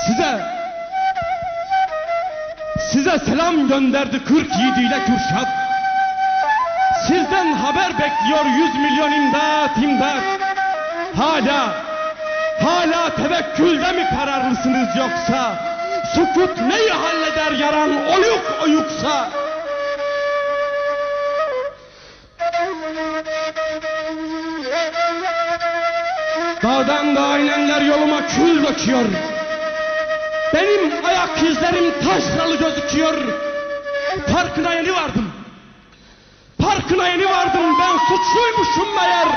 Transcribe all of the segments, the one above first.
Size size selam gönderdi 40 yiğidiyle Kürşat. Sizden haber bekliyor 100 milyon imdat imdat. Hala hala tevekkülde mi kararlısınız yoksa? Sukut neyi halleder yaran oyuk oyuksa? Dağdan dağa inenler yoluma kül döküyor. Benim ayak izlerim taşralı gözüküyor. Farkına yeni vardım. Farkına yeni vardım ben suçluymuşum meğer.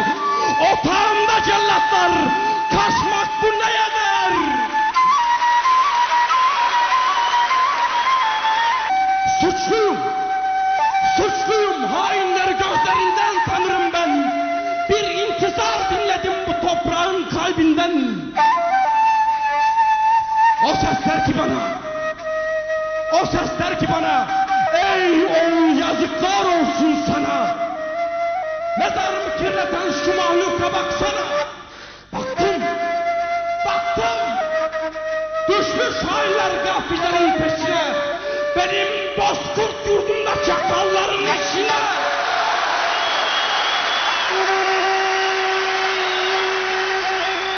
Ses der ki bana, o ses der ki bana, ey oğul yazıklar olsun sana. Mezarımı kirleten şu mahluka baksana. Baktım, baktım. Düşmüş hainler gafillerin peşine. Benim bozkurt